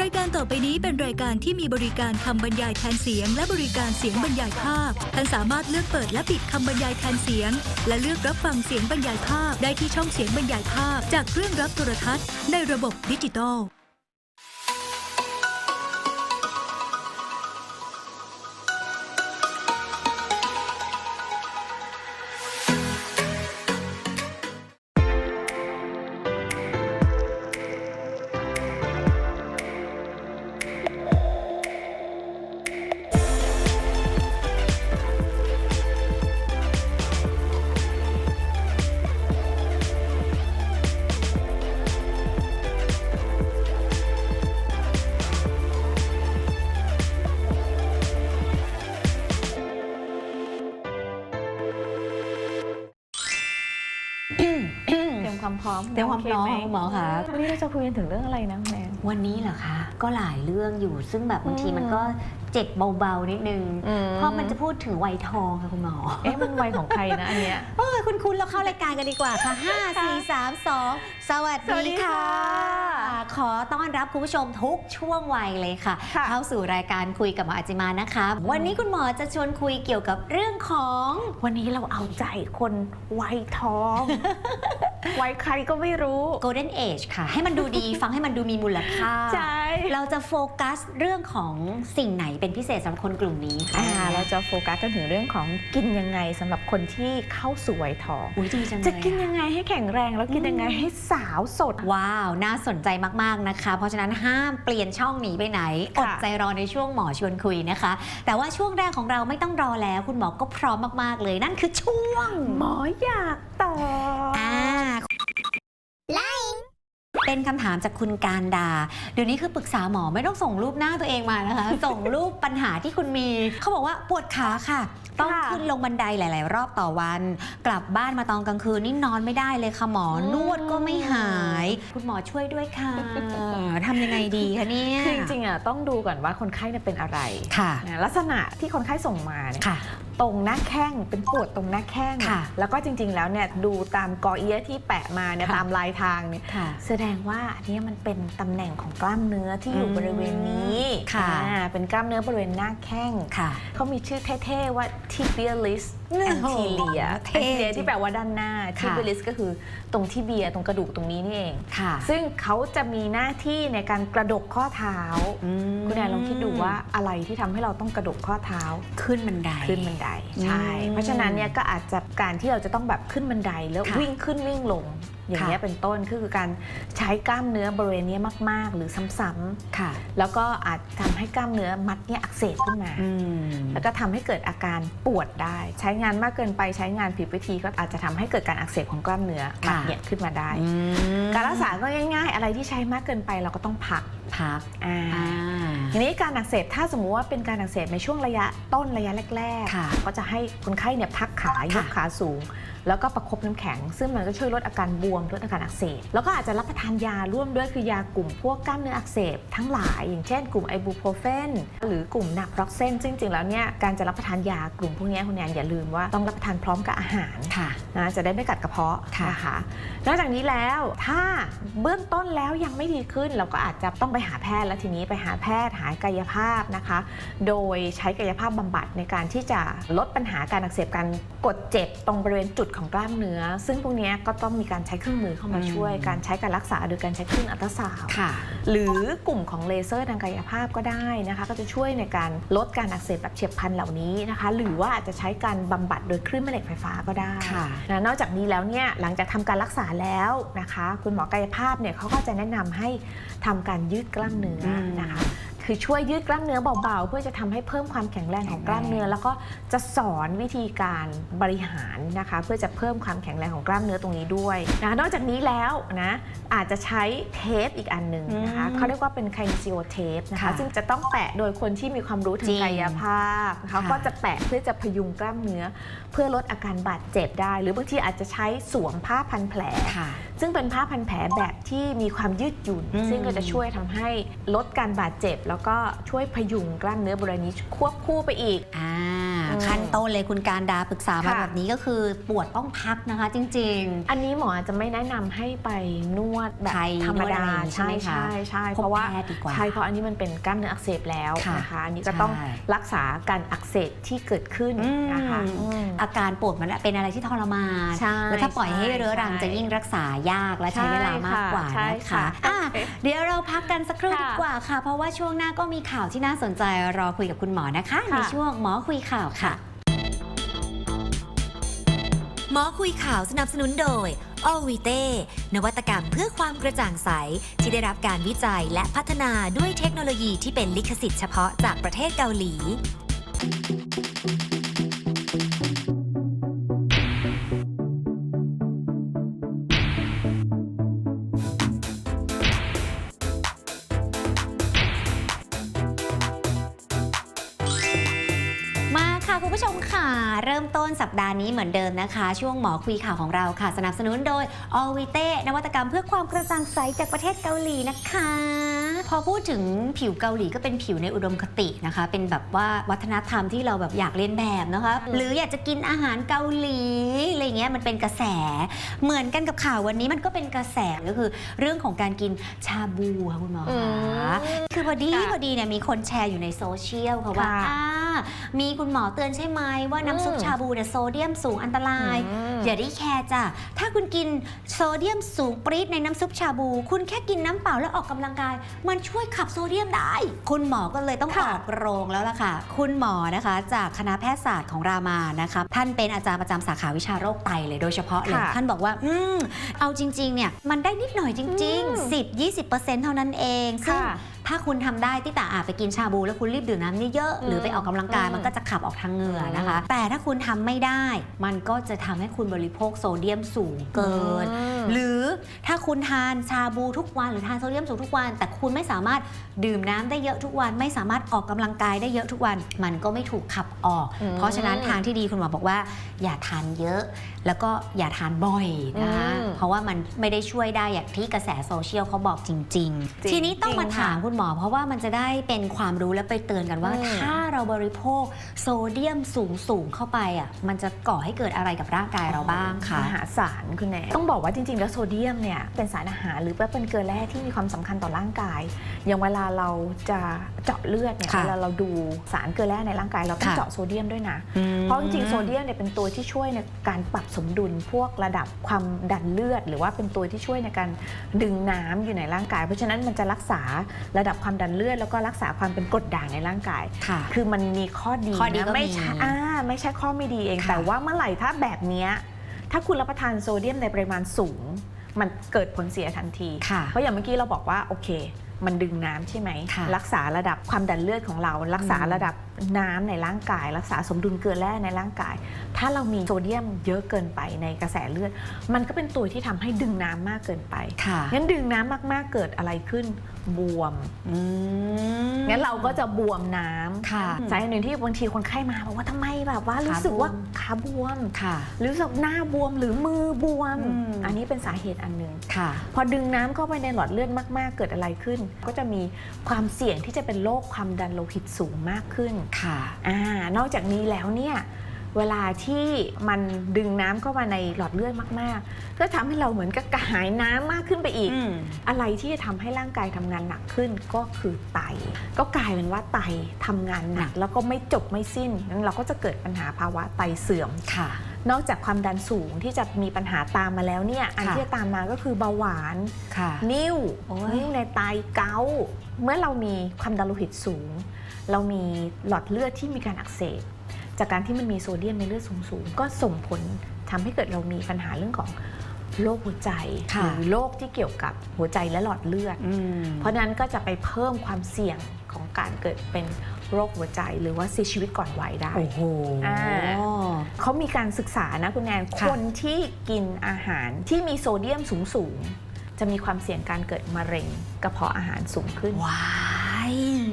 รายการต่อไปนี้เป็นรายการที่มีบริการคำบรรยายแทนเสียง และบริการเสียงบรรยายภาพ ท่านสามารถเลือกเปิดและปิดคำบรรยายแทนเสียง และเลือกรับฟังเสียงบรรยายภาพ ได้ที่ช่องเสียงบรรยายภาพ จากเครื่องรับโทรทัศน์ ในระบบดิจิตอล ความพร้อมเตรียมความพร้อมโไหคุณหมอคะวันนี้เราจะคุยกันถึงเรื่องอะไรนะคุณแนนวันนี้เหรอคะ ก็หลายเรื่องอยู่ซึ่งแบบบางทีอืมมันก็เจ็บเบาๆนิดนึงอืมเพราะมันจะพูดถึงวัยทองค่ะคุณหมอ เอ๊ะมันวัยของใครนะอันเนี้ยเออคุณคุณเราเข้ารายการกันดีกว่าค่ะ 5 4 3 2 สวัสสวัสดีดีค่ะค่ะ ขอต้อนรับคุณผู้ชมทุกช่วงวัยเลยค่ะ ค่ะเข้าสู่รายการคุยกับหมออาจิมานะคะ วันนี้คุณหมอจะชวนคุยเกี่ยวกับเรื่องของ วันนี้เราเอาใจคนวัยทอง วัยใครก็ไม่รู้ Golden Age ค่ะ ให้มันดูดี ฟังให้มันดูมีมูลค่า ใช่เราจะโฟกัสเรื่องของสิ่งไหนเป็นพิเศษสำหรับคนกลุ่มนี้ค่ะอ่าเราจะโฟกัสกันถึงเรื่องของกินยังไงสำหรับคนที่เข้าสู่วัยทอง อุ้ยดีจังเลยจะกินอยังไงให้แข็งแรงแล้วกินยังไงให้สาวสด ว้าว น่าสนใจมากๆนะคะ เพราะฉะนั้นห้ามเปลี่ยนช่องหนีไปไหนอค่ะดใจรอในช่วงหมอชวนคุยนะคะ แต่ว่าช่วงแรกของเราไม่ต้องรอแล้ว คุณหมอก็พร้อมมากๆเลยนั่นคือช่วง หมออยากตอบอ่า เป็นคำถามจากคุณการดา เดี๋ยวนี้คือปรึกษาหมอไม่ต้องส่งรูปหน้าตัวเองมานะคะ ส่งรูปปัญหาที่คุณมี เขาบอกว่าปวดขาค่ะ ต้องค่ะ ขึ้นลงบันไดหลาย ๆ รอบต่อวัน กลับบ้านมาตอนกลางคืนนี่นอนไม่ได้เลยค่ะหมออืมนวดก็ไม่หาย คุณหมอช่วยด้วยค่ะทำยังไงดีคะเนี่ยคือจริงๆอะต้องดูก่อนว่าคนไข้เนี่ยเป็นอะไรค่ะ นะลักษณะที่คนไข้ส่งมาเนี่ยค่ะ ตรงหน้าแข้งเป็นปวดตรงหน้าแข้ง ค่ะแล้วก็จริงๆ แล้วเนี่ยดูตามกอเอียะที่แปะมาเนี่ยค่ะ ตามลายทางเนี่ยค่ะ แสดงว่าอันเนี้ยมันเป็นตำแหน่งของกล้ามเนื้อที่อยู่อืมบริเวณนี้ ค่ะอ่าเป็นกล้ามเนื้อบริเวณหน้าแข้งค่ะ เขามีชื่อเท่ๆว่า tibialis โอ้โห anterior เท่ anterior ที่แปลว่าด้านหน้า ค่ะ tibialis ก็คือตรงที่เบียตรงกระดูกตรงนี้นี่เอง ค่ะซึ่งเขาจะมีหน้าที่ในการกระดกข้อเท้า อืมคุณแอนลองคิดดูว่าอะไรที่ทำให้เราต้องกระดกข้อเท้า ขึ้นบันได ขึ้นบันไดใช่ อืมเพราะฉะนั้นเนี่ยก็อาจจะการที่เราจะต้องแบบขึ้นบันไดแล้วค่ะ วิ่งขึ้นวิ่งลง อย่างเงี้ยค่ะเป็นต้นคือการใช้กล้ามเนื้อบริเวณเนี้ยมาก ๆ หรือซ้ำค่ะๆแล้วก็อาจทำให้กล้ามเนื้อมัดเนี่ยอักเสบขึ้นมาอืมแล้วก็ทำให้เกิดอาการปวดได้ ใช้งานมากเกินไปใช้งานผิดวิธีก็อาจจะทำให้เกิดการอักเสบของกล้ามเนื้อมัดค่ะเนี่ยขึ้นมาได้อืมการรักษาก็ง่าย ๆ อะไรที่ใช้มากเกินไปเราก็ต้องพักพักอ่าอ่า ทีนี้การอักเสบถ้าสมมุติว่าเป็นการอักเสบในช่วงระยะต้นระยะแรกค่ะๆก็จะให้คนไข้เนี่ยพักขายกขาสูง แล้วก็ประคบน้ำแข็ง ซึ่งมันก็ช่วยลดอาการบวมลดอาการอักเสบแล้วก็อาจจะรับประทานยาร่วมด้วยคือยากลุ่มพวกกล้ามเนื้ออักเสบทั้งหลาย อย่างเช่นกลุ่มไอบูโปรเฟนหรือกลุ่มนาโปรอกเซนซึ่งจริงๆแล้วเนี่ยการจะรับประทานยากลุ่มพวกเนี้ยคุณแอนอย่าลืมว่าต้องรับประทานพร้อมกับอาหาร ค่ะ นะจะได้ไม่กัดกระเพาะค่ะ นะคะนอกจากนี้แล้วถ้าเบื้องต้นแล้วยังไม่ดีขึ้น เราก็อาจจะต้องไปหาแพทย์แล้วทีนี้ไปหาแพทย์หากายภาพนะคะ โดยใช้กายภาพบำบัดในการที่จะลดปัญหาการอักเสบการกดเจ็บตรงบริเวณจุดของกล้ามเนื้อ ซึ่งพวกเนี้ยก็ต้องมีการใช้เครื่องมือเข้ามาอืมช่วย การใช้การรักษาโดยการใช้เครื่องอัลตราซาวด์ค่ะหรือกลุ่มของเลเซอร์ทางกายภาพก็ได้นะคะ ก็จะช่วยในการลดการอักเสบแบบเฉียบพลันเหล่านี้นะคะ หรือว่าอาจจะใช้การบำบัดโดยคลื่นแม่เหล็กไฟฟ้าก็ได้ค่ะนะนอกจากนี้แล้วเนี่ยหลังจากทำการรักษาแล้วนะคะ คุณหมอกายภาพเนี่ยเขาก็จะแนะนำให้ทำการยืดกล้ามเนื้ออมนะคะ คือช่วยยืดกล้ามเนื้อเบาๆ เพื่อจะทำให้เพิ่มความแข็งแรงของกล้ามเนื้อ แล้วก็จะสอนวิธีการบริหารนะคะ เพื่อจะเพิ่มความแข็งแรงของกล้ามเนื้อตรงนี้ด้วยนะนอกจากนี้แล้วนะอาจจะใช้เทปอีกอันหนึ่งนะคะอืมเขาเรียกว่าเป็นไคนิซิโอเทปนะคะค่ะซึ่งจะต้องแปะโดยคนที่มีความรู้ทาจริงงกายภาพเขาค่ะก็จะแปะเพื่อจะพยุงกล้ามเนื้อ เพื่อลดอาการบาดเจ็บได้ หรือบางทีอาจจะใช้สวมผ้าพันแผลค่ะซึ่งเป็นผ้าพันแผลแบบที่มีความยืดหยุ่นอืมซึ่งก็จะช่วยทำให้ลดการบาดเจ็บ แล้วก็ช่วยพยุงกล้ามเนื้อบริเวณนี้ควบคู่ไปอีกอ่าอืม ขั้นต้นเลยคุณการดาปรึกษามาค่ะ แบบนี้ก็คือปวดต้องพักนะคะ จริง อันนี้หมอจะไม่แนะนำให้ไปนวดแบบไทยธรรมดานวดอะไรใช่ใช่ไหมคะใช่ใช่พบเพราะว่าแพทย์ดีกว่าใช่เพราะอันนี้มันเป็นกล้ามเนื้ออักเสบแล้วค่ะนะคะอันนี้ก็ใช่ต้องรักษาการอักเสบที่เกิดขึ้นอืมนะคะอืม อาการปวดมันเป็นอะไรที่ทรมาน ใช่แล้วถ้าปล่อยให้ใช่เรื้อรังใช่จะยิ่งรักษายากและใช้เวลามากกว่าใช่นะค่ะคะอะเดี๋ยวเราพักกันสักครู่ค่ะดีกว่าค่ะ เพราะว่าช่วงหน้าก็มีข่าวที่น่าสนใจรอคุยกับคุณหมอนะคะ ค่ะ ในช่วงหมอคุยข่าวค่ะ หมอคุยข่าวสนับสนุนโดยอวีเต้นวัตกรรมเพื่อความกระจ่างใส ที่ได้รับการวิจัยและพัฒนาด้วยเทคโนโลยีที่เป็นลิขสิทธิ์เฉพาะจากประเทศเกาหลี เริ่มต้นสัปดาห์นี้เหมือนเดิมนะคะ ช่วงหมอคุยข่าวของเราค่ะ สนับสนุนโดย o v i t e นวัตกรรมเพื่อความกระจ่างใสจากประเทศเกาหลีนะคะ พอพูดถึงผิวเกาหลีก็เป็นผิวในอุดมคตินะคะ เป็นแบบว่าวัฒนธรรมที่เราแบบอยากเรียนแบบนะคะอืมหรืออยากจะกินอาหารเกาหลีอะไรเงี้ยมันเป็นกระแส เหมือนกันกับข่าววันนี้มันก็เป็นกระแสก็คือ เรื่องของการกินชาบูค่ะคุณหมออืคะมคือพอดีค่ะพอดีเนี่ยมีคนแชร์อยู่ในโซเชียลค่ะว่าค่ะอ่ามีคุณหมอเตือนใช่ไหมว่าน้ำซุปอืมชาบูเนี่ยโซเดียมสูงอันตรายอืมอย่าได้แคร์จ้ะถ้าคุณกินโซเดียมสูงปรี๊ดในน้ำซุปชาบู คุณแค่กินน้ำเปล่าแล้วออกกำลังกายมันช่วยขับโซเดียมได้ คุณหมอก็เลยต้องอค่ะอกโรงแล้วล่ะค่ะ คุณหมอนะคะ จากคณะแพทยศาสตร์ของรามานะคะท่านเป็นอาจารย์ประจำสาขาวิชาโรคไตเลยโดยเฉพาะเลยค่ะท่านบอกว่า อืมเอาจริง ๆ เนี่ย มันได้นิดหน่อยจริง อืม ๆ 10-20%เท่านั้นเองซึ่ง ค่ะ ถ้าคุณทำได้ที่ตาอาไปกินชาบูแล้วคุณรีบดื่มน้ำเยอะๆอืมหรือไปออกกำลังกายอืมมันก็จะขับออกทางเหงื่อนะคะอืมแต่ถ้าคุณทำไม่ได้ มันก็จะทำให้คุณบริโภคโซเดียมสูงเกินอืมหรือถ้าคุณทานชาบูทุกวัน หรือทานโซเดียมสูงทุกวัน แต่คุณไม่สามารถดื่มน้ำได้เยอะทุกวัน ไม่สามารถออกกำลังกายได้เยอะทุกวัน มันก็ไม่ถูกขับออกอืมเพราะฉะนั้นทางที่ดีคุณหมอบอกว่า อย่าทานเยอะ แล้วก็อย่าทานบ่อยนะคะอืมเพราะว่ามันไม่ได้ช่วยได้อย่างที่กระแสโซเชียลเขาบอกจริงจริงๆทีนี้ต้องมาจริงค่ะถามคุณหมอเพราะว่ามันจะได้เป็นความรู้และไปเตือนกันว่า อืม ถ้าเราบริโภคโซเดียมสูงสูงๆเข้าไปอะมันจะก่อให้เกิดอะไรกับร่างกายเราบ้างคะ มหาศาลคุณแนนต้องบอกว่าจริงๆ แล้วโซเดียมเนี่ยเป็นสารอาหารหรือว่าเป็นเกลือแร่ที่มีความสำคัญต่อร่างกาย อย่างเวลาเราจะเจาะเลือดเนี่ยค่ะเวลาเราดูสารเกลือแร่ในร่างกายเราต้องค่ะ เจาะโซเดียมด้วยนะ เพราะจริงๆ โซเดียมเนี่ยเป็นตัวที่ช่วยในการปรับสมดุลพวกระดับความดันเลือด หรือว่าเป็นตัวที่ช่วยในการดึงน้ำอยู่ในร่างกาย เพราะฉะนั้นมันจะรักษาระดับความดันเลือดแล้วก็รักษาความเป็นกรดด่างในร่างกาย ค่ะ คือมันมีข้อดีข้อดีนะก็ไม่มีใช่อ่าไม่ใช่ข้อไม่ดีเอง ค่ะ แต่ว่าเมื่อไหร่ถ้าแบบเนี้ยถ้าคุณรับประทานโซเดียมในปริมาณสูง มันเกิดผลเสียทันที ค่ะ เพราะอย่างเมื่อกี้เราบอกว่าโอเค มันดึงน้ำใช่ไหม ค่ะรักษาระดับความดันเลือดของเรา รักษาอืมระดับ น้ำในร่างกาย รักษาสมดุลเกลือแร่ในร่างกาย ถ้าเรามีโซเดียมเยอะเกินไปในกระแสเลือด มันก็เป็นตัวที่ทำให้ดึงน้ำมากเกินไปค่ะงั้นดึงน้ำมาก ๆเกิดอะไรขึ้นบวมอืมงั้นเราก็จะบวมน้ำค่ะสาเหตุหนึ่งที่บางทีคนไข้มาบอกว่าทำไมแบบว่ารู้สึกว่าขาบวมค่ะหรือรู้สึกหน้าบวมหรือมือบวมอืมอันนี้เป็นสาเหตุอันหนึ่งค่ะ พอดึงน้ำเข้าไปในหลอดเลือดมาก ๆ เกิดอะไรขึ้น ก็จะมีความเสี่ยงที่จะเป็นโรคความดันโลหิตสูงมากขึ้นค่ะอ่านอกจากนี้แล้วเนี่ยเวลาที่มันดึงน้ำเข้ามาในหลอดเลือดมาก ๆ ก็ทำให้เราเหมือนกับกระหายน้ำมากขึ้นไปอีก อืม อะไรที่จะทำให้ร่างกายทำงานหนักขึ้นก็คือไต ก็กลายเป็นว่าไตทำงานหนัก แล้วก็ไม่จบไม่สิ้นนั้นเราก็จะเกิดปัญหาภาวะไตเสื่อม ค่ะ นอกจากความดันสูงที่จะมีปัญหาตามมาแล้วเนี่ยอันค่ะ ที่จะตามมาก็คือเบาหวาน ค่ะ นิ่วโอ้ย นิ่วในไตเกาต์เมื่อเรามีความดันโลหิตสูง เรามีหลอดเลือดที่มีการอักเสบจากการที่มันมีโซเดียมในเลือดสูงๆก็ส่งผลทำให้เกิดเรามีปัญหาเรื่องของโรคหัวใจค่ะหรือโรคที่เกี่ยวกับหัวใจและหลอดเลือดอืมเพราะฉะนั้นก็จะไปเพิ่มความเสี่ยงของการเกิดเป็นโรคหัวใจหรือว่าเสียชีวิตก่อนวัยได้ โอ้โหอ่าเขามีการศึกษานะคุณแนนค่ะคนที่กินอาหารที่มีโซเดียมสูงๆ จะมีความเสี่ยงการเกิดมะเร็งกระเพาะอาหารสูงขึ้น ว้าย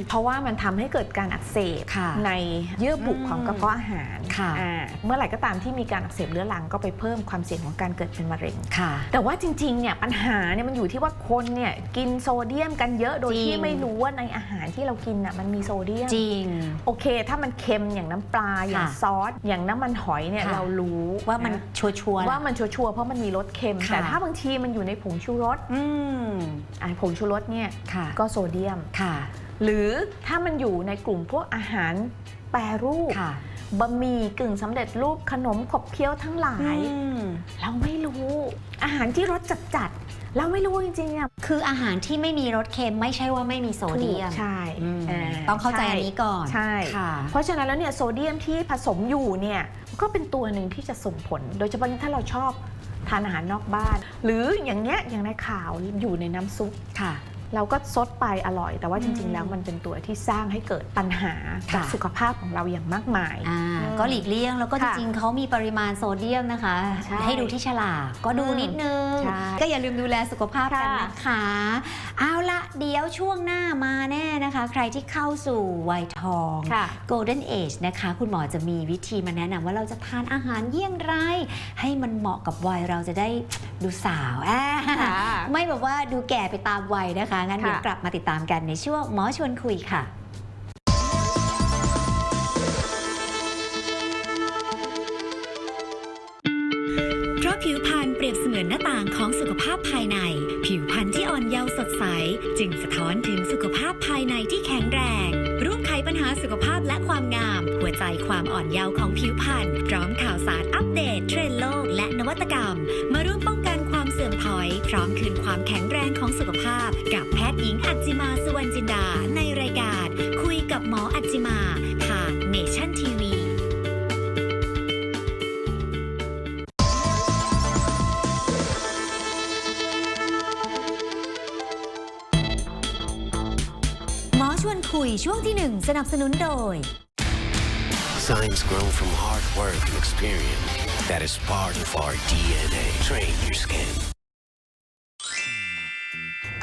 เพราะว่ามันทำให้เกิดการอักเสบค่ะในเยื่อบุอืมของกระเพาะอาหารค่ะอ่าเมื่อไหร่ก็ตามที่มีการอักเสบเรื้อรังก็ไปเพิ่มความเสี่ยงของการเกิดเป็นมะเร็งค่ะแต่ว่าจริงๆเนี่ยปัญหาเนี่ยมันอยู่ที่ว่าคนเนี่ยกินโซเดียมกันเยอะโดยจริที่งไม่รู้ว่าในอาหารที่เรากินน่ะมันมีโซเดียมจริงโอเค ถ้ามันเค็มอย่างน้ำปลาอย่างค่ะซอส อย่างน้ำมันหอยเนี่ยค่ะเรารู้ว่ามันนะชัวร์ๆว่ามันชัวร์ๆเพราะมันมีรสเค็มค่ะแต่ถ้าบางทีมันอยู่ในผงชูรสอืมอะผงชูรสเนี่ยค่ะก็โซเดียมค่ะ หรือถ้ามันอยู่ในกลุ่มพวกอาหารแปรรูปค่ะ บะหมี่กึ่งสำเร็จรูปขนมขบเคี้ยวทั้งหลายอืมเราไม่รู้ อาหารที่รสจัดๆเราไม่รู้จริงๆอะคืออาหารที่ไม่มีรสเค็มไม่ใช่ว่าไม่มีโซเดียมใช่อืมอ่ต้องเข้าใจช่อันนี้ก่อนใช่ ค่ะ เพราะฉะนั้นแล้วเนี่ยโซเดียมที่ผสมอยู่เนี่ยก็เป็นตัวหนึ่งที่จะส่งผล โดยเฉพาะยิ่งถ้าเราชอบทานอาหารนอกบ้าน หรืออย่างเงี้ยอย่างในข่าวอยู่ในน้ำซุป ค่ะ เราก็ซดไปอร่อย แต่ว่าจริงอืมๆแล้วมันเป็นตัวที่สร้างให้เกิดปัญหากับค่ะสุขภาพของเราอย่างมากมายอ่าอืมก็หลีกเลี่ยงแล้วก็จค่ะริง ๆเขามีปริมาณโซเดียมนะคะใช่ให้ดูที่ฉลากก็ดูนิดนึงใช่ก็อย่าลืมดูแลสุขภาพกันค่ะนะคะ เอาละเดี๋ยวช่วงหน้ามาแน่นะคะ ใครที่เข้าสู่วัยทองค่ะ Golden Age นะคะ คุณหมอจะมีวิธีมาแนะนำว่าเราจะทานอาหารเยี่ยงไร ให้มันเหมาะกับวัยเราจะได้ดูสาวอ่าค่ะไม่แบบว่าดูแก่ไปตามวัยนะคะงั้นค่ะเดี๋ยวกลับมาติดตามกันในช่วงหมอชวนคุยค่ะ สนับสนุนโดย Science grown from hard work and experience that is part of our DNA. Train your skin.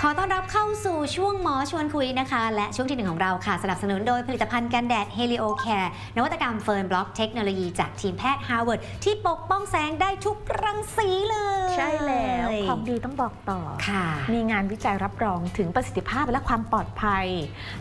ขอต้อนรับเข้าสู่ช่วงหมอชวนคุยนะคะ และช่วงที่หนึ่งของเราค่ะ สนับสนุนโดยผลิตภัณฑ์กันแดด Helio Care นวัตกรรมเฟิร์นบล็อกเทคโนโลยีจากทีมแพทย์ Harvard ที่ปกป้องแสงได้ทุกรังสีเลย ใช่แล้วของดีต้องบอกต่อ ค่ะ มีงานวิจัยรับรองถึงประสิทธิภาพและความปลอดภัย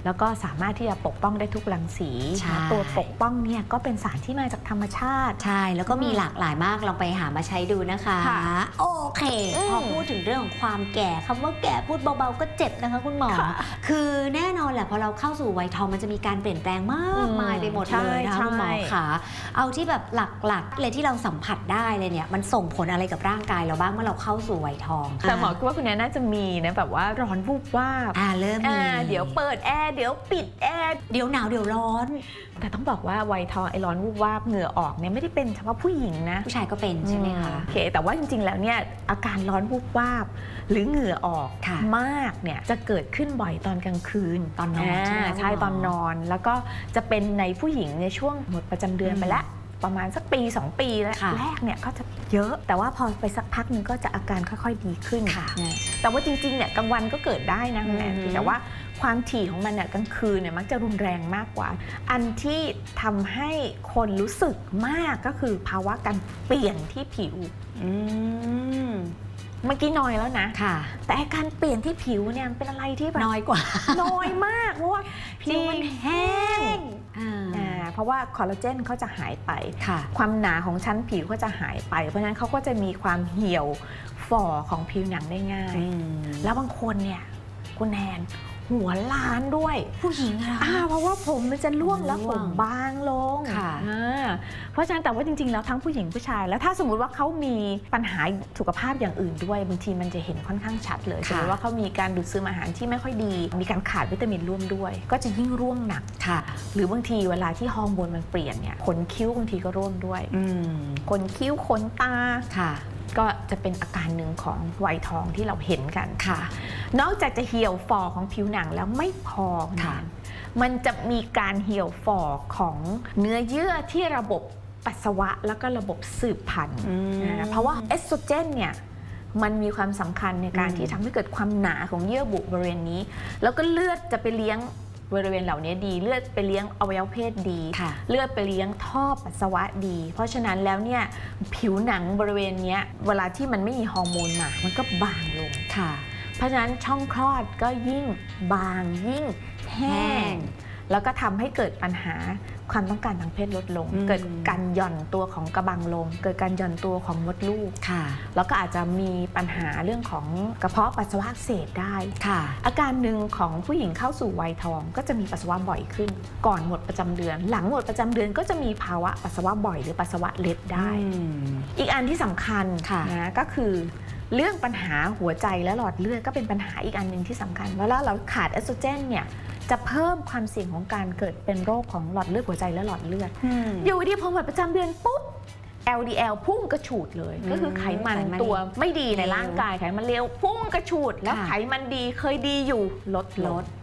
แล้วก็สามารถที่จะปกป้องได้ทุกรังสี ใช่ ตัวปกป้องเนี่ยก็เป็นสารที่มาจากธรรมชาติ ใช่ แล้วก็มีหลากหลายมากลองไปหามาใช้ดูนะคะ ค่ะโอเค อืม พอพูดถึงเรื่องของความแก่คำว่าแก่พูดเบาๆก็เจ็บนะคะคุณหมอค่ะคือแน่นอนแหละพอเราเข้าสู่วัยทองมันจะมีการเปลี่ยนแปลงมากมายไปหมดเลยนะคะใช่คุณหมอใช่ขาเอาที่แบบหลักๆเลยที่เราสัมผัสได้เลยเนี่ยมันส่งผลอะไรกับร่างกายเราบ้างเมื่อเราเข้าสู่วัยทอง แต่หมอคิดว่าคุณแนนน่าจะมีนะแบบว่าร้อนวูบวาบอ่าเริ่มมีอ่าเดี๋ยวเปิดแอร์เดี๋ยวปิดแอร์เดี๋ยวหนาวเดี๋ยวร้อน แต่ต้องบอกว่าวัยทองไอร้อนวูบวาบเหงื่อออกเนี่ยไม่ได้เป็นเฉพาะผู้หญิงนะ ผู้ชายก็เป็นใช่ไหมคะโอเคแต่ว่าจริงๆแล้วเนี่ยอาการร้อนวูบวาบหรือเหงื่อออกค่ะมากเนี่ยจะเกิดขึ้นบ่อยตอนกลางคืนตอนนอนใช่ไหมาใช่คุณหมอตอนนอน แล้วก็จะเป็นในผู้หญิงในช่วงหมดประจำเดือนอืมไปแล้ว ประมาณสักปี 2 ปีแล้วค่ะ แรกเนี่ยก็จะเยอะ แต่ว่าพอไปสักพักหนึงก็จะอาการค่อยๆดีขึ้น ค่ะนะแต่ว่าจริงๆ เนี่ยกลางวันก็เกิดได้นะคุณแอนอืม แต่ว่าความถี่ของมันเนี่ยกลางคืนเนี่ยมักจะรุนแรงมากกว่า อันที่ทำให้คนรู้สึกมากก็คือภาวะการเปลี่ยนที่ผิว อืม เมื่อกี้น้อยแล้วนะ ค่ะ แต่อาการเปลี่ยนที่ผิวเนี่ยมันเป็นอะไรที่แบบน้อยกว่า น้อยมากเพราะว่าผิวมันแห้งอ่าอ่าเพราะว่าคอลลาเจนเขาจะหายไปค่ะความหนาของชั้นผิวก็จะหายไป เพราะฉะนั้นเขาก็จะมีความเหี่ยวฝ่อของผิวหนังได้ง่าย แล้วบางคนเนี่ยคุณแนน หัวล้านด้วย ผู้หญิงอะอ่าเพราะว่าผมมันจะร่วงแล้วร่ผวงมบางลงค่ะอ่าเพราะฉะนั้นแต่ว่าจริงๆ แล้วทั้งผู้หญิงผู้ชาย แล้วถ้าสมมุติว่าเขามีปัญหาสุขภาพอย่างอื่นด้วยบางทีมันจะเห็นค่อนข้างชัดเลยสมมติว่าเขามีการดูดซึมอาหารที่ไม่ค่อยดี มีการขาดวิตามินร่วมด้วย ก็จะยิ่งร่วงหนักค่ะ หรือบางทีเวลาที่ฮอร์โมนมันเปลี่ยนเนี่ยขนคิ้วบางทีก็ร่วงด้วยอืมขนคิ้วขนตาค่ะ ก็จะเป็นอาการหนึ่งของวัยทองที่เราเห็นกันค่ะ นอกจากจะเหี่ยวฝ่อของผิวหนังแล้วไม่พอค่ะนะมันจะมีการเหี่ยวฝ่อของเนื้อเยื่อที่ระบบปัสสาวะแล้วก็ระบบสืบพันธุ์อืมนะเพราะว่าเอสโตรเจนเนี่ยมันมีความสำคัญในการอืมที่ทำให้เกิดความหนาของเยื่อบุบริเวณนี้ แล้วก็เลือดจะไปเลี้ยง บริเวณเหล่านี้ดีเลือดไปเลี้ยงอวัยวะเพศดี ค่ะ เลือดไปเลี้ยงท่อปัสสาวะดี เพราะฉะนั้นแล้วเนี่ยผิวหนังบริเวณเนี้ยเวลาที่มันไม่มีฮอร์โมนมามันก็บางลง ค่ะ เพราะฉะนั้นช่องคลอดก็ยิ่งบางยิ่งแห้แห้งง แล้วก็ทำให้เกิดปัญหาความต้องการทางเพศลดลงอืมเกิดการหย่อนตัวของกระบังลม เกิดการหย่อนตัวของมดลูกค่ะ แล้วก็อาจจะมีปัญหาเรื่องของกระเพาะปัสสาวะอักเสบได้ค่ะ อาการหนึ่งของผู้หญิงเข้าสู่วัยทอง ก็จะมีปัสสาวะบ่อยขึ้น ก่อนหมดประจำเดือน หลังหมดประจำเดือนก็จะมีภาวะปัสสาวะบ่อย หรือปัสสาวะเล็ดได้อืมอีกอันที่สำคัญค่ะนะก็คือ เรื่องปัญหาหัวใจและหลอดเลือดก็เป็นปัญหาอีกอันหนึ่งที่สำคัญเวลาเราขาดเอสโตรเจนเนี่ยจะเพิ่มความเสี่ยงของการเกิดเป็นโรคของหลอดเลือดหัวใจและหลอดเลือดอืมอยู่ดีพอหมดประจำเดือนปุ๊บ LDL พุ่งกระฉูดเลยอืมก็คือไขมันไขมันตัวไม่ดีในเลวร่างกายไขมันเลวพุ่งกระฉูดแล้วค่ะไขมันดีเคยดีอยู่ลดลลดดอ๋อ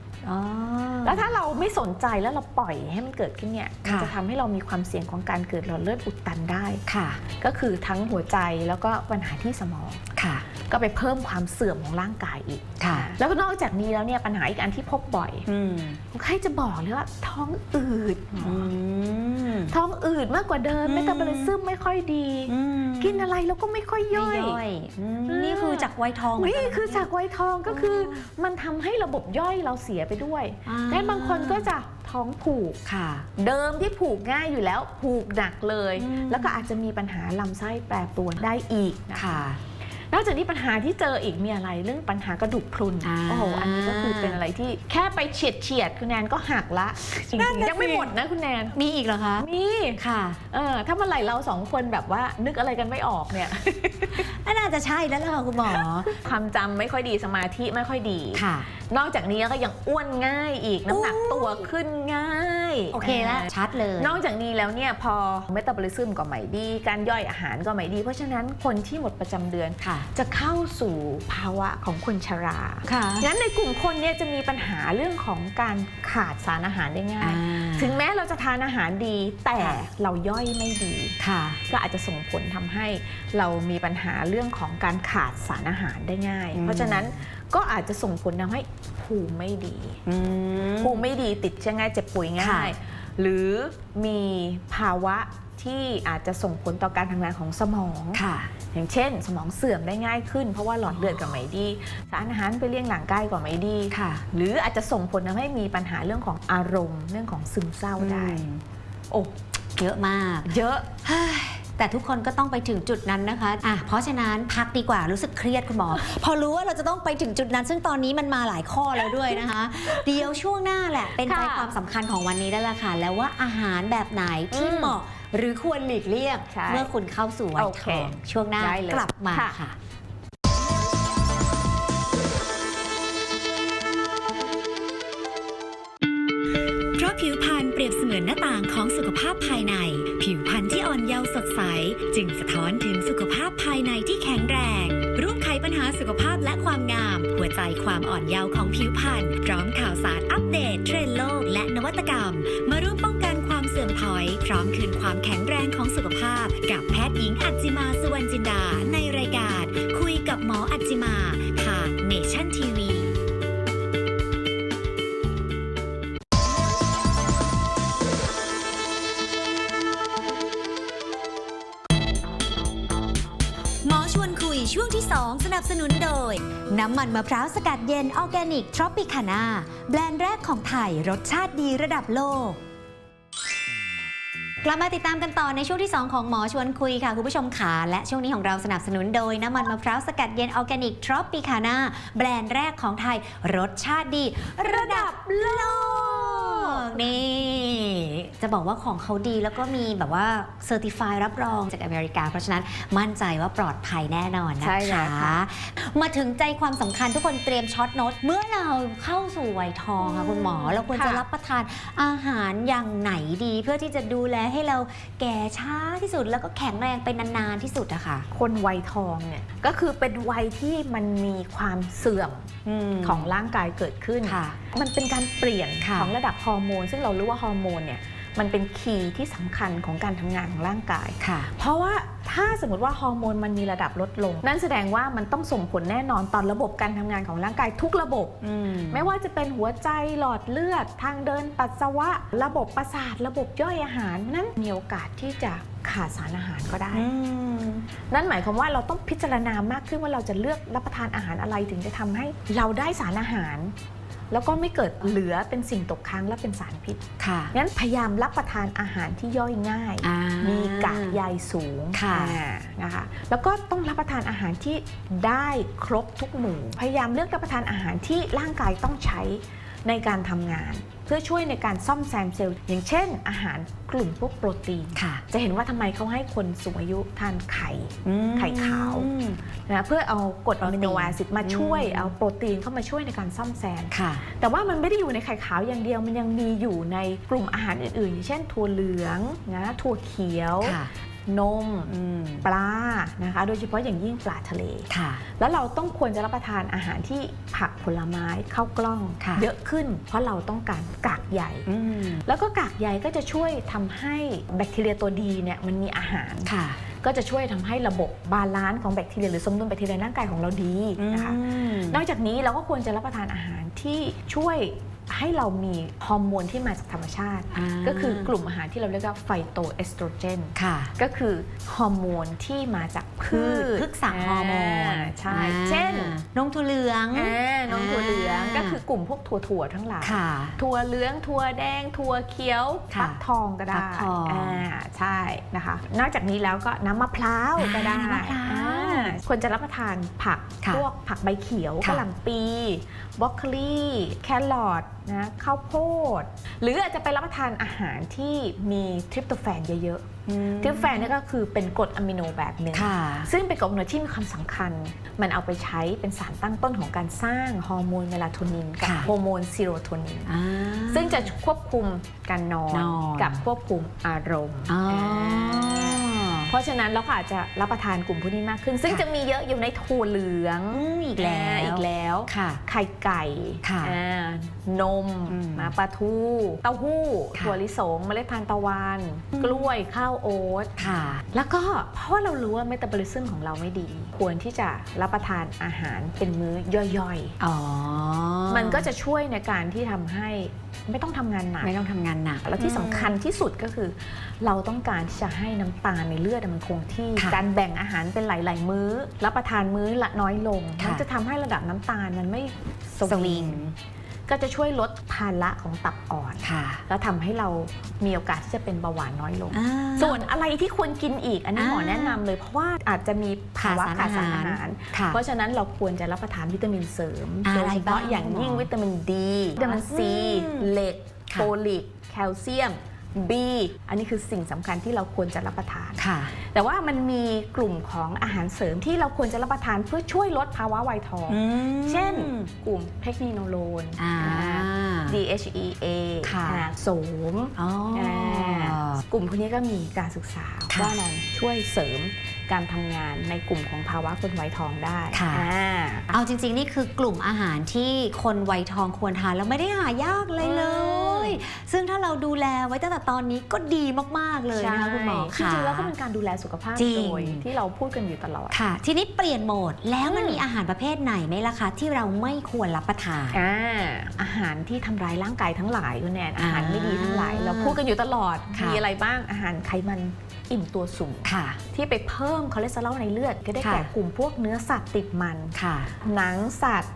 แล้วถ้าเราไม่สนใจแล้วเราปล่อยให้มันเกิดขึ้นเนี่ยมันค่ะจะทำให้เรามีความเสี่ยงของการเกิดหลอดเลือดอุดตันได้ค่ะ ก็คือทั้งหัวใจแล้วก็ปัญหาที่สมองค่ะ ก็ไปเพิ่มความเสื่อมของร่างกายอีก ค่ะ แล้วก็นอกจากนี้แล้วเนี่ยปัญหาอีกอันที่พบบ่อยอืมคนไข้จะบอกเลยว่าท้องอืดอืมท้องอืดมากกว่าเดิมอืม เมตาบอลิซึมไม่ค่อยดี อืมกินอะไรแล้วก็ไม่ค่อยย่อยไม่ย่อยอืมอืม นี่คือจากไวยทองเหมืนี่กัะคือจากไวยทองก็คือมันทำให้ระบบย่อยเราเสียไปด้วยอ่างั้นบางคนก็จะท้องผูก ค่ะ เดิมที่ผูกง่ายอยู่แล้วผูกหนักเลย อืม แล้วก็อาจจะมีปัญหาลำไส้แปรปรวนได้อีกนะ ค่ะ นอกจากนี้ปัญหาที่เจออีกมีอะไรเรื่องปัญหากระดูกพรุนอ่า โอ้โหอันนี้ก็คือเป็นอะไรที่แค่ไปเฉียดเฉียดๆคุณแนนก็หักละจริงๆยังไม่หมดนะคุณแนนมีอีกเหรอคะ มีค่ะ เออถ้าเมื่อไหร่เราสองคนแบบว่านึกอะไรกันไม่ออกเนี่ยน่าจะใช่แล้วล่ะค่ะคุณหมอ ความจำไม่ค่อยดีสมาธิไม่ค่อยดี ค่ะนอกจากนี้ก็ยังอ้วนง่ายอีกน้ำหนักตัวขึ้นง่ายโอเคแล้วชัดเลย นอกจากนี้แล้วเนี่ยพอเมตาบอลิซึมก็ไม่ดี การย่อยอาหารก็ไม่ดี เพราะฉะนั้นคนที่หมดประจำเดือนค่ะ จะเข้าสู่ภาวะของคนชราค่ะงั้นในกลุ่มคนเนี่ยจะมีปัญหาเรื่องของการขาดสารอาหารได้ง่ายอ่าถึงแม้เราจะทานอาหารดีแต่ค่ะเราย่อยไม่ดีค่ะ ก็อาจจะส่งผลทำให้เรามีปัญหาเรื่องของการขาดสารอาหารได้ง่ายอืมเพราะฉะนั้นก็อาจจะส่งผลทำให้ภูมิไม่ดีอืมภูมิไม่ดีติดเชื้อง่ายเจ็บป่วยง่ายค่ะหรือมีภาวะที่อาจจะส่งผลต่อการทำงานของสมองค่ะอย่างเช่น สมองเสื่อมได้ง่ายขึ้น เพราะว่าหลอดเลือดก็ไม่ดี สารอาหารไปเลี้ยงหลังกายก็ไม่ดีค่ะหรืออาจจะส่งผลทำให้มีปัญหาเรื่องของอารมณ์ เรื่องของซึมเศร้าได้อืมโอ้เยอะมาก เยอะเฮ้ย แต่ทุกคนก็ต้องไปถึงจุดนั้นนะคะอะเพราะฉะนั้นพักดีกว่ารู้สึกเครียดคุณหมอ พอรู้ว่าเราจะต้องไปถึงจุดนั้น ซึ่งตอนนี้มันมาหลายข้อแล้วด้วยนะคะ เดี๋ยวช่วงหน้าแหละ เป็นใจค่ะความสำคัญของวันนี้ได้ละค่ะ แล้วว่าอาหารแบบไหนที่อืมเหมาะหรือควรหลีกเลี่ยงใช่เมื่อคุณเข้าสู่วัยโอทเคองช่วงหน้าได้เลยกลับมาค่ะค่ะเพราะผิวพรรณเปรียบเสมือนหน้าต่างของสุขภาพภายใน ความอ่อนเยาว์ของผิวพรรณพร้อมข่าวสารอัปเดต เทรนด์โลก และนวัตกรรม มาร่วมป้องกันความเสื่อมถอย พร้อมคืนความแข็งแรงของสุขภาพ กับแพทย์หญิงอัจจิมาสุวรรณจิ น้ำมันมะพร้าวสกัดเย็นออร์แกนิกทรอปิคานาแบรนด์แรกของไทยรสชาติดีระดับโลก กลับมาติดตามกันต่อในช่วงที่ 2 ของหมอชวนคุยค่ะ คุณผู้ชมขาและช่วงนี้ของเราสนับสนุนโดยน้ำมันมะพร้าวสกัดเย็นออร์แกนิกทรอปิคานาแบรนด์แรกของไทยรสชาติดี ระดับโลก นี่จะบอกว่าของเขาดีแล้วก็มีแบบว่าเซอร์ติฟายรับรองจากอเมริกา เพราะฉะนั้นมั่นใจว่าปลอดภัยแน่นอนนะใช่แล้วคะ ค่ะ มาถึงใจความสำคัญทุกคนเตรียมช็อตโน้ตเมื่อเราเข้าสู่วัยทองค่ะคุณหมอ เราควรจะค่ะ รับประทานอาหารอย่างไหนดี เพื่อที่จะดูแลให้เราแก่ช้าที่สุด แล้วก็แข็งแรงไปนานๆที่สุดอะค่ะคนวัยทองเนี่ยก็คือเป็นวัยที่มันมีความเสื่อมขขอองงร่างกายเกิดขึ้น ค่ะ มันเป็นการเปลี่ยนค่ะ ของระดับฮอร์โมน ซึ่งเรารู้ว่าฮอร์โมนเนี่ยมันเป็นคีย์ที่สำคัญของการทำงานของร่างกายค่ะ เพราะว่าถ้าสมมติว่าฮอร์โมนมันมีระดับลดลง นั่นแสดงว่ามันต้องส่งผลแน่นอนต่อระบบการทำงานของร่างกายทุกระบบอืมไม่ว่าจะเป็นหัวใจหลอดเลือด ทางเดินปัสสาวะ ระบบประสาท ระบบย่อยอาหาร นั้นมีโอกาสที่จะขาดสารอาหารก็ได้อืมนั่นหมายความว่าเราต้องพิจารณามากขึ้นว่าเราจะเลือกรับประทานอาหารอะไรถึงจะทำให้เราได้สารอาหาร แล้วก็ไม่เกิดเหลือเป็นสิ่งตกค้างและเป็นสารพิษค่ะ งั้นพยายามรับประทานอาหารที่ย่อยง่ายอ่ามีมีกากใยสูงค่ะอ่านะคะ แล้วก็ต้องรับประทานอาหารที่ได้ครบทุกหมู่ พยายามเลือกรับประทานอาหารที่ร่างกายต้องใช้ ในการทำงาน เพื่อช่วยในการซ่อมแซมเซลล์ อย่างเช่น อาหารกลุ่มพวกโปรตีน ค่ะ จะเห็นว่าทำไมเขาให้คนสูงอายุทานไข่ อืม ไข่ขาวนะเพื่อเอากรดโปรอะตีน มิโนแอซิดมาช่วยอืมเอาโปรตีนเข้ามาช่วยในการซ่อมแซม ค่ะ แต่ว่ามันไม่ได้อยู่ในไข่ขาวอย่างเดียว มันยังมีอยู่ในกลุ่มอาหารอื่นๆอย่างเช่น ถั่วเหลืองนะถั่วเขียว ค่ะ นม อืม ปลานะคะ โดยเฉพาะอย่างยิ่งปลาทะเล ค่ะ แล้วเราต้องควรจะรับประทานอาหารที่ผัก ผลไม้ข้าวกล้องค่ะเยอะขึ้น เพราะเราต้องการกากใยอืมแล้วก็กากใยก็จะช่วยทำให้แบคทีเรียตัวดีเนี่ยมันมีอาหารค่ะก็จะช่วยทำให้ระบบบาลานซ์ของแบคทีเรียหรือสมดุลแบคทีเรียในร่างกายของเราดีนะคะอืมนอกจากนี้เราก็ควรจะรับประทานอาหารที่ช่วย ให้เรามีฮอร์โมนที่มาจากธรรมชาติ อ่าก็คือกลุ่มอาหารที่เราเรียกว่าไฟโตเอสโตรเจนค่ะก็คือฮอร์โมนที่มาจากพืพืชชพฤกษฮอร์โมนอ่าใช่ อ่าเช่นนมถั่วเหลือง อ่านมถั่วเหลืองอ่า ก็คือกลุ่มพวกถั่วถั่วๆทั้งหลาย ค่ะ ถั่วเหลืองถั่วแดงถั่วเขียวค่ะฟักทองก็ได้ฟักทองอ่าใช่นะคะ นอกจากนี้แล้วก็น้ำมะพร้าวก็ได้อ่าน้ำมะพร้าวอ่ ควรจะรับประทานผักค่ะพวกผักใบเขียวค่ะกะหล่ำปีบรอกโคลีแครอทนะข้าวโพด หรืออาจจะไปรับประทานอาหารที่มีทริปโตแฟนเยอะๆทริปโตแฟนนี่ก็คือเป็นกรดอะมิโนแบบหนึ่งค่ะซึ่งเป็นกรดอะมิโนที่มีความสำคัญ มันเอาไปใช้เป็นสารตั้งต้นของการสร้างฮอร์โมนเมลาโทนินกับค่ะฮอร์โมนซีโรโทนินอ่าซึ่งจะควบคุมการนอนนอนกับควบคุมอารมณ์อ๋อ เพราะฉะนั้นเราก็อาจจะรับประทานกลุ่มพวกนี้มากขึ้น ซึ่งค่ะจะมีเยอะอยู่ในถั่วเหลืองอืมอีกแล้วอีกแล้วค่ะ ไข่ไก่ค่ะอ่านมอืมมาปลาทู เต้าหู้ค่ะถั่วลิสง เมล็ดทานตะวัน กล้วยข้าวโอ๊ตค่ะ แล้วก็เพราะเรารู้ว่าเมตาบอลิซึมของเราไม่ดี ควรที่จะรับประทานอาหารเป็นมื้อย่อยอ๋อๆมันก็จะช่วยในการที่ทำให้ ไม่ต้องทำงานหนัก ไม่ต้องทำงานหนัก แล้วที่สำคัญที่สุดก็คือ เราต้องการที่จะให้น้ำตาลในเลือดมันคงที่ค่ะการแบ่งอาหารเป็นหลาย ๆ มื้อรับประทานมื้อละน้อยลง ค่ะ มันจะทำให้ระดับน้ำตาลมันไม่สสวิวิงง ก็จะช่วยลดภาระของตับอ่อน ค่ะ แล้วทำให้เรามีโอกาสที่จะเป็นเบาหวานน้อยลง อ่า ส่วนอะไรที่ควรกินอีก อันนี้หมออ่าแนะนำเลยเพราะว่าอาจจะมีภาวะขาขาดดสาสารรอาอาหาหาร ร ค่ะ เพราะฉะนั้นเราควรจะรับประทานวิตามินเสริมอะไรโดยเฉบ้างพาะอย่างยิ่งหมอวิตามินดีวิตามินซีอืมเหล็กค่ะ โฟลิก แคลเซียม B อันนี้คือสิ่งสำคัญที่เราควรจะรับประทานค่ะ แต่ว่ามันมีกลุ่มของอาหารเสริมที่เราควรจะรับประทานเพื่อช่วยลดภาวะวัยทองอืมเช่น กลุ่มเพกนิโนโลนอ่า DHEA ค่ะอ่าโสมอ๋อออ่ากลุ่มพวกนี้ก็มีการศึกษาค่ะว่ามันช่วยเสริมการทำงานในกลุ่มของภาวะคนวัยทองได้ค่ะอ่าเอาจริง ๆ นี่คือกลุ่มอาหารที่คนวัยทองควรทานแล้วไม่ได้หายากเลยเลย ซึ่งถ้า เราดูแลไว้ตั้งแต่ตอนนี้ก็ดีมาก ๆ เลยนะคะคุณหมอจค่ะริงๆแล้วก็เป็นการดูแลสุขภาพจริงโดยที่เราพูดกันอยู่ตลอดค่ะ ทีนี้เปลี่ยนโหมดแล้วมันอืมมีอาหารประเภทไหนไหมล่ะคะที่เราไม่ควรรับประทานอ่าอาหารที่ทำร้ายร่างกายทั้งหลายคุณแนนอ่าอาหารไม่ดีทั้งหลาย เราพูดกันอยู่ตลอดค่ะมีอะไรบ้างอาหารไขมันอิ่มตัวสูงค่ะที่ไปเพิ่มคอเลสเตอรอลในเลือด ก็ได้ค่ะแก่กลุ่มพวกเนื้อสัตว์ติดมันค่ะหนังสัตว์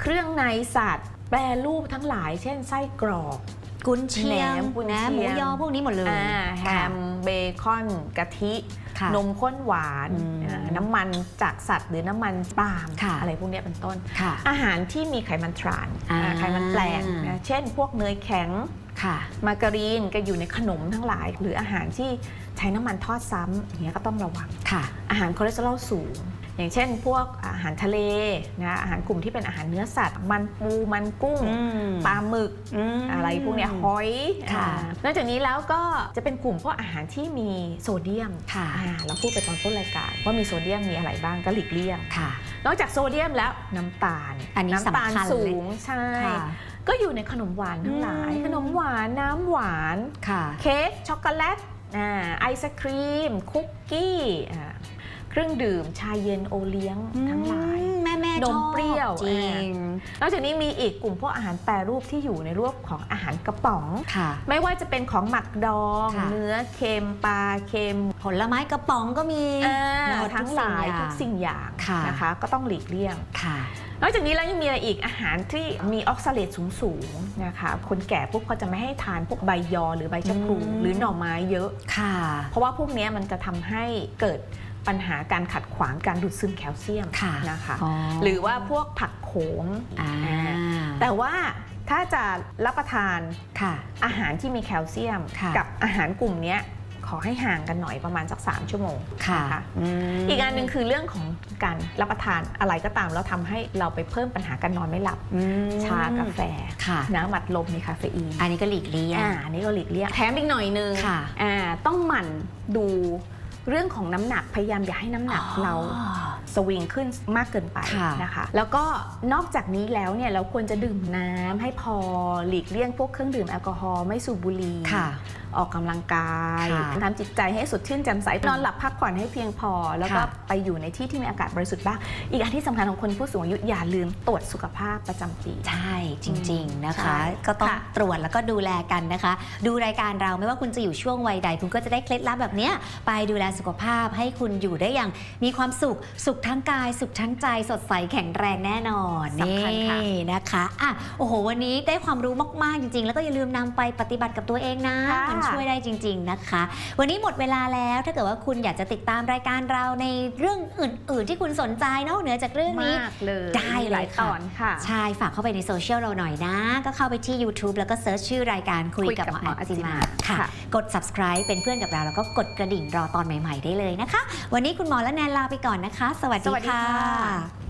เครื่องในสัตว์ แปรรูปทั้งหลาย เช่นไส้กรอก กุนเชียงแหนมกุนนะเชีหมูยงยอพวกนี้หมดเลยอ่าแฮค่ะ มเบคอนกะทิ ค่ะนมข้นหวานอืมอ่าน้ำมันจากสัตว์หรือน้ำมันปาล์มค่ะ อะไรพวกเนี้ยเป็นต้น ค่ะ อาหารที่มีไขมันทรานอ่า อ่าไขมันแปลงนะเช่น พวกเนยแข็ง ค่ะ มาการีนก็อยู่ในขนมทั้งหลาย หรืออาหารที่ใช้น้ำมันทอดซ้ำอย่างเงี้ยก็ต้องระวัง ค่ะ อาหารคอเลสเตอรอลสูง อย่างเช่น พวกอาหารทะเลนะอาหารกลุ่มที่เป็นอาหารเนื้อสัตว์ มันปูมันกุ้งอืมปลาหมึกมอะไรพวกเนี้ยหอยค่ะอ่านอกจากนี้แล้วก็จะเป็นกลุ่มพวกอาหารที่มีโซเดียมค่ะอ่าเราพูดไปตอนต้นรายการว่ามีโซเดียมมีอะไรบ้างก็หลีกเลี่ยงค่ะนอกจากโซเดียมแล้วน้ำตาลอันนี้น้ำตาลสำคัญเลยสูงใช่ค่ะก็อยู่ในขนมหวานทั้งหลายอืมขนมหวานน้ำหวานค่ะเค้กช็อกโกแลตอ่าไอศครีม คุกกี้อ่า เครื่องดื่มชาเย็นโอเลี้ยงทั้งหลายอืมแม่แม่นมชอบเปรี้ยวจริงนอกจากนี้มีอีกกลุ่มพวกอาหารแปรรูปที่อยู่ในรูปของอาหารกระป๋องค่ะ ไม่ว่าจะเป็นของหมักดองค่ะเนื้อเค็มปลาเค็ม ผลไม้กระป๋องก็มีอ่าหมดทั้งหลายทุกสิ่งอย่างค่ะนะคะ ก็ต้องหลีกเลี่ยงค่ะนอกจากนี้แล้วยังมีอะไรอีกอาหารที่มีออกซาเลตสูงๆนะคะ คนแก่ปุ๊บเขาจะไม่ให้ทานพวกใบยอหรือใบชะพลูอืมหรือหน่อไม้เยอะค่ะ เพราะว่าพวกเนี้ยมันจะทำให้เกิด ปัญหาการขัดขวางการดูดซึมแคลเซียมค่ะนะคะอ๋อ หรือว่าพวกผักโขมอ่าแต่ว่าถ้าจะรับประทานค่ะ อาหารที่มีแคลเซียม ค่ะ กับอาหารกลุ่มเนี้ยขอให้ห่างกันหน่อยประมาณสัก 3 ชั่วโมงค่ะนะคะมอีกอันหนึ่งคือเรื่องของการรับประทานอะไรก็ตามแล้วทำให้เราไปเพิ่มปัญหาการนอนไม่หลับ อืมชากาแฟ ค่ะ น้ำอัดลมมีคาเฟอีนอันนี้ก็หลีกเลี่ยง อ่าอันนี้ก็หลีกเลี่ยงแถมอีกหน่อยนึงค่ะ อ่าต้องหมั่นดู เรื่องของน้ำหนักพยายามอย่าให้น้ำหนักเราอ๋อสวิงขึ้นมากเกินไปค่ะนะคะ แล้วก็นอกจากนี้แล้วเนี่ยเราควรจะดื่มน้ำให้พอหลีกเลี่ยงพวกเครื่องดื่มแอลกอฮอล์ไม่สูบบุหรี่ค่ะ ออกกำลังกายค่ะทำจิตใจให้สดชื่นแจ่มใสนอนหลับพักผ่อนให้เพียงพอ แล้วก็ค่ะไปอยู่ในที่ที่มีอากาศบริสุทธิ์บ้าง อีกอันที่สำคัญของคนผู้สูงอายุอย่าลืมตรวจสุขภาพประจำปี ใช่จริง ๆนะคะใช่ก็ต้องค่ะตรวจแล้วก็ดูแลกันนะคะ ดูรายการเราไม่ว่าคุณจะอยู่ช่วงวัยใด คุณก็จะได้เคล็ดลับแบบเนี้ยไปดูแลสุขภาพให้คุณอยู่ได้อย่าง มีความสุขสุขทั้งกาย สุขทั้งใจสดใสแข็งแรงแน่นอนสำคัญค่ะนี่นะคะอะโอ้โหวันนี้ได้ความรู้มากๆจริง ๆ แล้วก็อย่าลืมนำไปปฏิบัติกับตัวเองนะค่ะมันช่วยได้จริง ๆนะคะ วันนี้หมดเวลาแล้วถ้าเกิดว่าคุณอยากจะติดตามรายการเราในเรื่องอื่น ๆ ที่คุณสนใจนอกเหนือจากเรื่องนี้ มากเลยได้เลยหลายค่ะตอนค่ะ ใช่ฝากเข้าไปในโซเชียลเราหน่อยนะ ก็เข้าไปที่ YouTube แล้วก็เซิร์ชชื่อรายการคุยคุยกักับบหมอหมอแอนจิมาอจิมาค่ะ ค่ะ กด subscribe เป็นเพื่อนกับเรา แล้วก็กดกระดิ่งรอตอนใหม่ ๆ ได้เลยนะคะ วันนี้คุณหมอและแนนลาไปก่อนนะคะ สวัสสดีวัสดีค่ะค่ะกิษณะ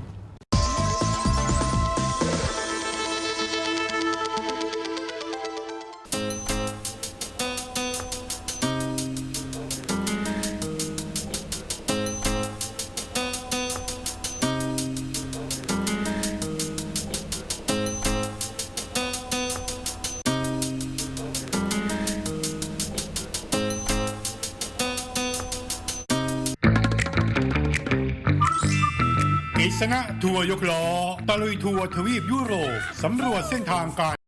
ยกล้อตะลุยทัวร์ทวีปยุโรปสำรวจเส้นทางการ